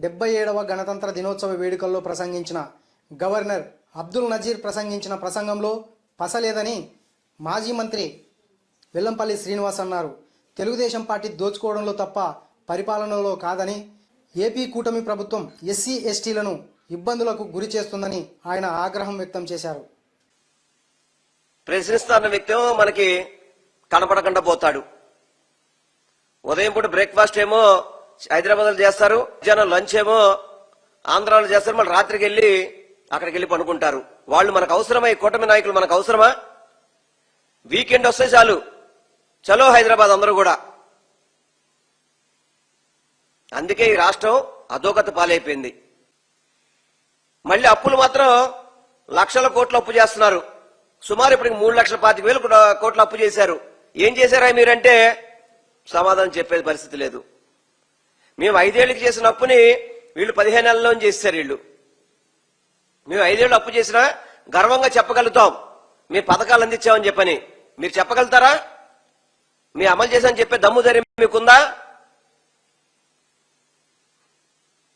డెబ్బై ఏడవ గణతంత్ర దినోత్సవ వేడుకల్లో ప్రసంగించిన గవర్నర్ అబ్దుల్ నజీర్ ప్రసంగించిన ప్రసంగంలో పసలేదని మాజీ మంత్రి వెల్లంపల్లి శ్రీనివాస్ అన్నారు. తెలుగుదేశం పార్టీ దోచుకోవడంలో తప్ప పరిపాలనలో కాదని ఏపీ కూటమి ప్రభుత్వం ఎస్సీ ఎస్టీలను ఇబ్బందులకు గురి చేస్తుందని ఆయన ఆగ్రహం వ్యక్తం చేశారు. ప్రశ్నిస్తున్న వ్యక్తి మనకి కనపడకుండా పోతాడు. ఉదయం పూట బ్రేక్ఫాస్ట్ ఏమో హైదరాబాద్లో చేస్తారు మధ్యాహ్నం లంచ్ ఏమో ఆంధ్రాలో చేస్తారు మళ్ళీ రాత్రికి వెళ్ళి అక్కడికి వెళ్ళి పనుకుంటారు వాళ్ళు మనకు అవసరమా? ఈ కూటమి నాయకులు మనకు అవసరమా? వీకెండ్ వస్తే చాలు. చలో హైదరాబాద్ అందరూ కూడా. అందుకే ఈ రాష్ట్రం అధోగత పాలైపోయింది. మళ్ళీ అప్పులు మాత్రం లక్షల కోట్లు అప్పు చేస్తున్నారు. సుమారు ఇప్పటికి మూడు లక్షల పాతిక వేలు కూడా- కోట్లు అప్పు చేశారు. ఏం చేశారా మీరంటే సమాధానం చెప్పే పరిస్థితి లేదు. మేము ఐదేళ్ళకి చేసిన అప్పుని వీళ్ళు పదిహేను నెలల్లో చేశారు వీళ్ళు. మేము ఐదేళ్ళు అప్పు చేసినా గర్వంగా చెప్పగలుగుతాం. మీ పథకాలు అందించామని చెప్పని. మీరు చెప్పగలుగుతారా? మీ అమలు చేశామని చెప్పే దమ్ము ధైర్యం మీకుందా?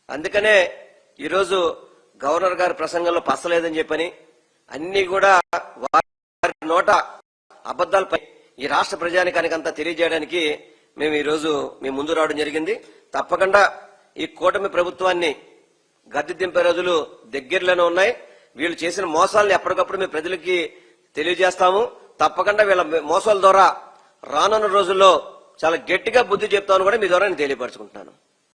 అందుకనే ఈరోజు గవర్నర్ గారి ప్రసంగంలో పసలేదని చెప్పని అన్ని కూడా వారి నోట అబద్దాలపై ఈ రాష్ట్ర ప్రజానికానికి అంతా తెలియజేయడానికి మేము ఈ రోజు మీ ముందు రావడం జరిగింది. తప్పకుండా ఈ కూటమి ప్రభుత్వాన్ని గద్దె దింపే రోజులు దగ్గరలోనే ఉన్నాయి. వీళ్ళు చేసిన మోసాలను ఎప్పటికప్పుడు మేము ప్రజలకి తెలియజేస్తాము. తప్పకుండా వీళ్ళ మోసాల ద్వారా రానున్న రోజుల్లో చాలా గట్టిగా బుద్ధి చెప్తామని కూడా మీ ద్వారా నేను తెలియపరచుకుంటున్నాను.